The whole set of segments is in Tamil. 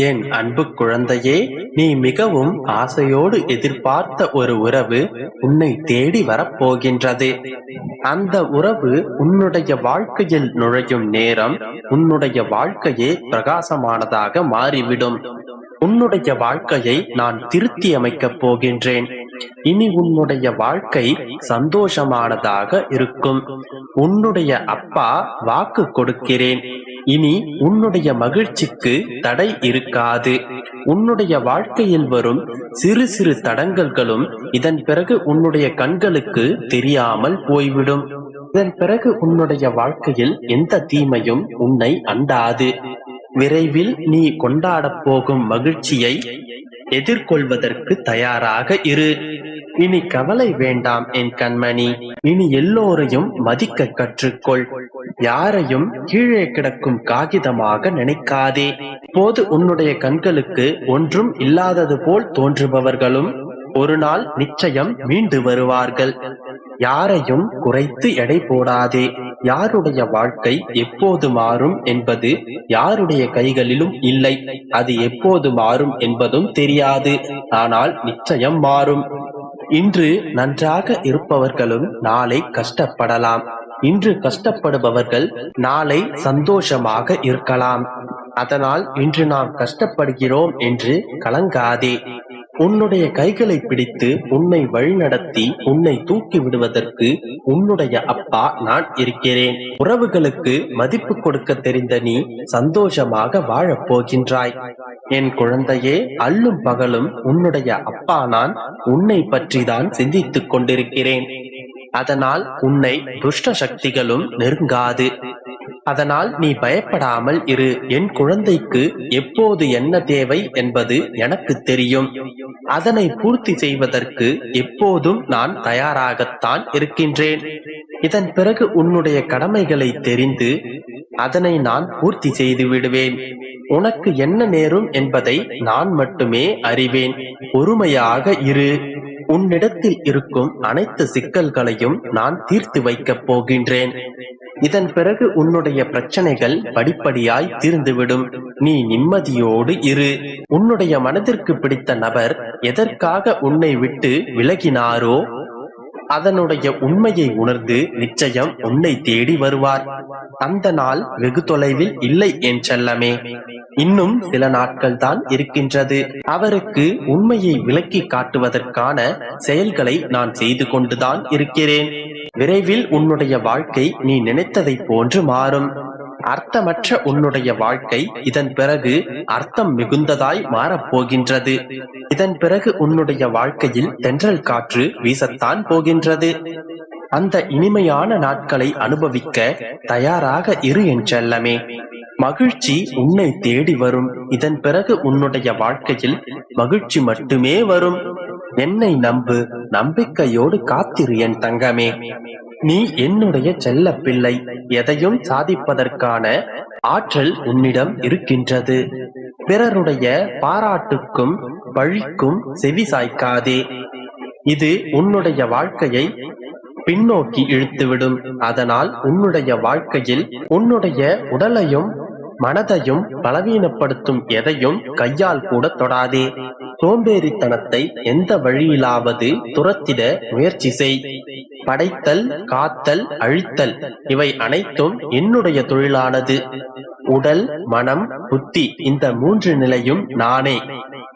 என் அன்பு குழந்தையே நீ மிகவும் ஆசையோடு எதிர்பார்த்த ஒரு உறவு உன்னை தேடி வரப்போகின்றது. அந்த உறவு உன்னுடைய வாழ்க்கையில் நுழையும் நேரம் உன்னுடைய வாழ்க்கையே பிரகாசமானதாக மாறிவிடும். உன்னுடைய வாழ்க்கையை நான் திருத்தி அமைக்கப் போகின்றேன். இனி உன்னுடைய வாழ்க்கை சந்தோஷமானதாக இருக்கும். உன்னுடைய அப்பா வாக்கு கொடுக்கிறேன். இனி உன்னுடைய மகிழ்ச்சிக்கு தடை இருக்காது. உன்னுடைய வாழ்க்கையில் வரும் சிறு சிறு தடங்கல்களும் இதன் பிறகு உன்னுடைய கண்களுக்கு தெரியாமல் போய்விடும். இதன் பிறகு உன்னுடைய வாழ்க்கையில் எந்த தீமையும் உன்னை அண்டாது. விரைவில் நீ கொண்டாடப் போகும் மகிழ்ச்சியை எதிர்கொள்வதற்கு தயாராக இரு. இனி கவலை வேண்டாம் என் கண்மணி. இனி எல்லோரையும் மதிக்க கற்றுக்கொள். யாரையும் கீழே கிடக்கும் காகிதமாக நினைக்காதே. போது உன்னுடைய கண்களுக்கு ஒன்றும் இல்லாதது போல் தோன்றுபவர்களும் ஒரு நாள் நிச்சயம் மீண்டு வருவார்கள். யாரையும் குறைத்து எடை போடாதே. யாருடைய வாழ்க்கை எப்போது மாறும் என்பது யாருடைய கைகளிலும் இல்லை. அது எப்போது மாறும் என்பதும் தெரியாது. ஆனால் நிச்சயம் மாறும். இன்று நன்றாக இருப்பவர்களும் நாளை கஷ்டப்படலாம். இன்று கஷ்டப்படுபவர்கள் நாளை சந்தோஷமாக இருக்கலாம். அதனால் இன்று நாம் கஷ்டப்படுகிறோம் என்று கலங்காதே. உன்னுடைய கைகளை பிடித்து உன்னை வழிநடத்தி உன்னை தூக்கி விடுவதற்கு உன்னுடைய அப்பா நான் இருக்கிறேன். உறவுகளுக்கு மதிப்பு கொடுக்க தெரிந்த நீ சந்தோஷமாக வாழப் போகின்றாய். என் குழந்தையே அல்லும் பகலும் உன்னுடைய அப்பா நான் உன்னை பற்றி தான் சிந்தித்துக் கொண்டிருக்கிறேன். அதனால் உன்னை துஷ்ட சக்திகளும் நெருங்காது. அதனால் நீ பயப்படாமல் இரு. என் குழந்தைக்கு எப்போது என்ன தேவை என்பது எனக்கு தெரியும். அதனை பூர்த்தி செய்வதற்கு எப்போதும் நான் தயாராகத்தான் இருக்கின்றேன். இதன் பிறகு உன்னுடைய கடமைகளை தெரிந்து அதனை நான் பூர்த்தி செய்து விடுவேன். உனக்கு என்ன நேரும் என்பதை நான் மட்டுமே அறிவேன். பொறுமையாக இரு. உன்னிடத்தில் இருக்கும் அனைத்து சிக்கல்களையும் நான் தீர்த்து வைக்கப் போகின்றேன். இதன் பிறகு உன்னுடைய பிரச்சனைகள் படிப்படியாய் தீர்ந்துவிடும். நீ நிம்மதியோடு இரு. உன்னுடைய மனதிற்கு பிடித்த நபர் எதற்காக உன்னை விட்டு விலகினாரோ அதனுடைய உண்மையை உணர்ந்து நிச்சயம் உன்னை தேடி வருவார். அந்த நாள் வெகு தொலைவில் இல்லை என் செல்லமே. இன்னும் சில நாட்கள் தான் இருக்கின்றது. அவருக்கு உண்மையை விளக்கி காட்டுவதற்கான செயல்களை நான் செய்து கொண்டுதான் இருக்கிறேன். விரைவில் உன்னுடைய வாழ்க்கை நீ நினைத்ததைப் போன்று மாறும். அர்த்தமற்ற உன்னுடைய வாழ்க்கை இதன் பிறகு அர்த்தம் மிகுந்ததாய் மாறப்போகின்றது. இதன் பிறகு உன்னுடைய வாழ்க்கையில் தென்றல் காற்று வீசத்தான் போகின்றது. அந்த இனிமையான நாட்களை அனுபவிக்க தயாராக இரு என்றல்லமே மகிழ்ச்சி உன்னை தேடி வரும். இதன் பிறகு உன்னுடைய வாழ்க்கையில் மகிழ்ச்சி மட்டுமே வரும். என்னை நம்பு நம்பிக்கையோடு காத்திரு என் தங்கமே. நீ என்னுடைய செல்ல பிள்ளை எதையும் சாதிப்பதற்கான ஆற்றல் உன்னிடம் இருக்கின்றது. பிறருடைய பாராட்டுக்கும் பழிக்கும் செவி சாய்க்காதே. இது உன்னுடைய வாழ்க்கையை பின்னோக்கி இழுத்துவிடும். அதனால் உன்னுடைய வாழ்க்கையில் உன்னுடைய உடலையும் மனதையும் பலவீனப்படுத்தும் எதையும் கையால் கூட தொடாதே. சோம்பேறித்தனத்தை எந்த வழியிலாவது துரத்திட முயற்சி செய். படைத்தல் காத்தல் அழித்தல் இவை அனைத்தும் என்னுடைய தொழிலானது. உடல் மனம் புத்தி இந்த மூன்று நிலையும் நானே.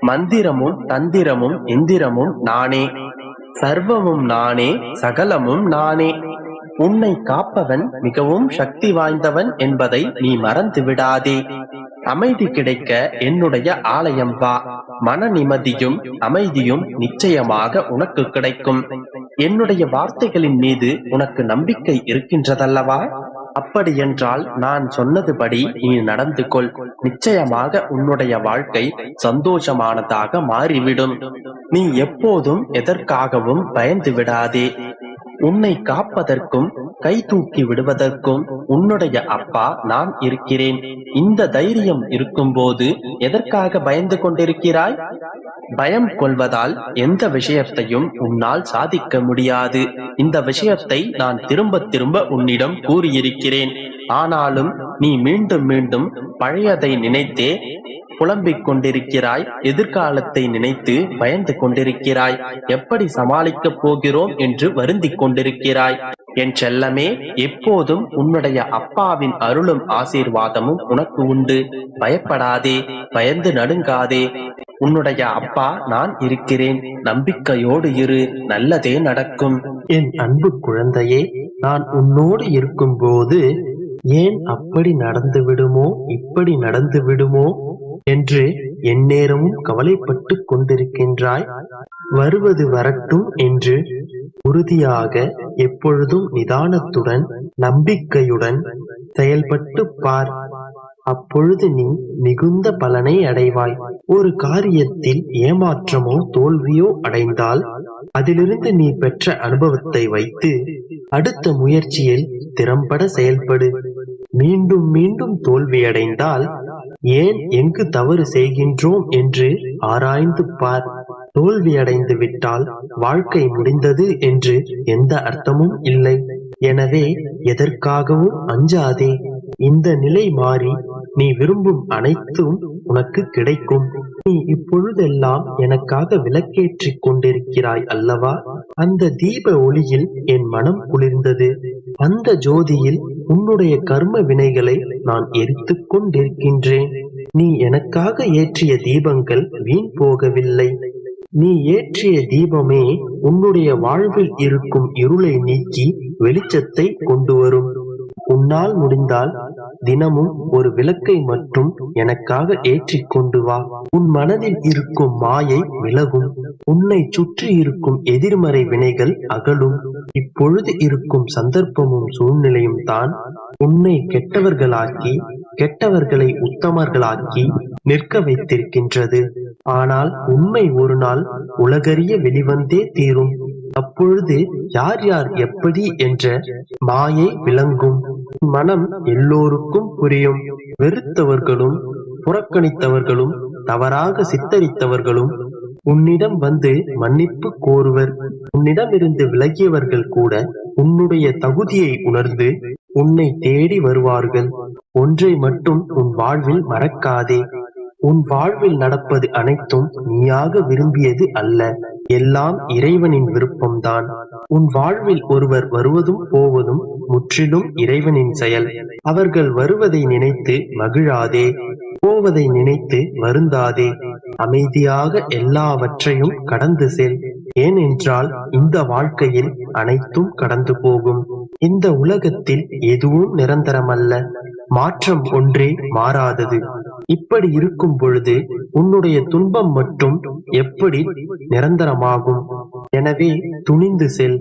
மந்திரமும் தந்திரமும் எந்திரமும் நானே. சர்வமும் நானே சகலமும் நானே. உன்னை காப்பவன் மிகவும் சக்தி வாய்ந்தவன் என்பதை நீ மறந்து விடாதே அமைதி கிடைக்க என்னுடைய ஆலயம் வா. மன நிம்மதியும் அமைதியும் நிச்சயமாக உனக்கு கிடைக்கும். என்னுடைய வார்த்தைகளின் மீது உனக்கு நம்பிக்கை இருக்கின்றதல்லவா? அப்படி என்றால் நான் சொன்னதுபடி நீ நடந்து கொள் நிச்சயமாக உன்னுடைய வாழ்க்கை சந்தோஷமானதாக மாறிவிடும். நீ எப்போதும் எதற்காகவும் பயந்து விடாதே உன்னை காப்பதற்கும் கை தூக்கி விடுவதற்கும் உன்னுடைய அப்பா நான் இருக்கிறேன். இந்த தைரியம் இருக்கும்போது எதற்காக பயந்து கொண்டிருக்கிறாய்? பயம் கொள்வதால் எந்த விஷயத்தையும் உன்னால் சாதிக்க முடியாது. இந்த விஷயத்தை நான் திரும்ப திரும்ப உன்னிடம் கூறியிருக்கிறேன். ஆனாலும் நீ மீண்டும் மீண்டும் பழையதை நினைத்தே புலம்பிக் கொண்டிருக்கிறாய். எதிர்காலத்தை நினைத்து பயந்து கொண்டிருக்கிறாய். எப்படி சமாளிக்கப் போகிறோம்? என்று வருந்திக் கொண்டிருக்கிறாய். என் செல்லமே எப்போதும் உன்னுடைய அப்பாவின் அருளும் ஆசீர்வாதமும் உனக்கு உண்டு. பயப்படாதே பயந்து நடுங்காதே. உன்னுடைய அப்பா நான் இருக்கிறேன். நம்பிக்கையோடு இரு நல்லதே நடக்கும். என் அன்பு குழந்தையே நான் உன்னோடு இருக்கும்போது ஏன் அப்படி நடந்து விடுமோ இப்படி நடந்து விடுமோ என்று எந்நேரமும் கவலைப்பட்டு கொண்டிருக்கின்றாய். வருவது வரட்டும் என்று உறுதியாக எப்பொழுதும் நிதானத்துடன் நம்பிக்கையுடன் செயல்பட்டு பார். அப்பொழுது நீ மிகுந்த பலனை அடைவாய். ஒரு காரியத்தில் ஏமாற்றமோ தோல்வியோ அடைந்தால் அதிலிருந்து நீ பெற்ற அனுபவத்தை வைத்து அடுத்த முயற்சியில் திறம்பட செயல்படு. மீண்டும் மீண்டும் தோல்வியடைந்தால் ஏன் எங்கு தவறு செய்கின்றோம் என்று ஆராய்ந்து பார். தோல்வியடைந்து விட்டால் வாழ்க்கை முடிந்தது என்று எந்த அர்த்தமும் இல்லை. எனவே எதற்காகவும் அஞ்சாதே. இந்த நிலை மாறி நீ விரும்பும் அனைத்தும் உனக்கு கிடைக்கும். நீ இப்பொழுதெல்லாம் எனக்காக விளக்கேற்றிக் கொண்டிருக்கிறாய் அல்லவா? அந்த தீப ஒளியில் என் மனம் குளிர்ந்தது. அந்த ஜோதியில் உன்னுடைய கர்ம வினைகளை நான் எரித்துக் கொண்டிருக்கின்றேன். நீ எனக்காக ஏற்றிய தீபங்கள் வீண் போகவில்லை. நீ ஏற்றிய தீபமே உன்னுடைய வாழ்வில் இருக்கும் இருளை நீக்கி வெளிச்சத்தை கொண்டு வரும் உன்னால் முடிந்தால் தினமும் ஒரு விளக்கை மட்டும் எனக்காக ஏற்றிக் கொண்டு வா. உன் மனதில் இருக்கும் மாயை விலகும் உன்னை சுற்றி இருக்கும் எதிர்மறை வினைகள் அகலும். இப்பொழுது இருக்கும் சந்தர்ப்பமும் சூழ்நிலையும் தான் உன்னை கெட்டவர்களாக்கி கெட்டவர்களை உத்தமர்களாக்கி நிற்க வைத்திருக்கின்றது. ஆனால் உண்மை ஒரு நாள் உலகறிய வெளிவந்தே தீரும். அப்பொழுது யார் யார் எப்படி என்ற மாயை விளங்கும். மனம் எல்லோருக்கும் புரியும். வெறுத்தவர்களும் புறக்கணித்தவர்களும் தவறாக சித்தரித்தவர்களும் உன்னிடம் வந்து மன்னிப்பு கோருவர். உன்னிடமிருந்து விலகியவர்கள் கூட உன்னுடைய தகுதியை உணர்ந்து உன்னை தேடி வருவார்கள். ஒன்றை மட்டும் உன் வாழ்வில் மறக்காதே. உன் வாழ்வில் நடப்பது அனைத்தும் நீயாக விரும்பியது அல்ல. எல்லாம் இறைவனின் விருப்பம்தான். உன் வாழ்வில் ஒருவர் வருவதும் போவதும் முற்றிலும் இறைவனின் செயல். அவர்கள் வருவதை நினைத்து மகிழாதே. போவதை நினைத்து வருந்தாதே. அமைதியாக எல்லாவற்றையும் கடந்து செல். ஏனென்றால் இந்த வாழ்க்கையில் அனைத்தும் கடந்து போகும். இந்த உலகத்தில் எதுவும் நிரந்தரமல்ல. மாற்றம் ஒன்றே மாறாதது. இப்படி இருக்கும் பொழுது உன்னுடைய துன்பம் மட்டும் எப்படி நிரந்தரமாகும்? எனவே துணிந்து செல்.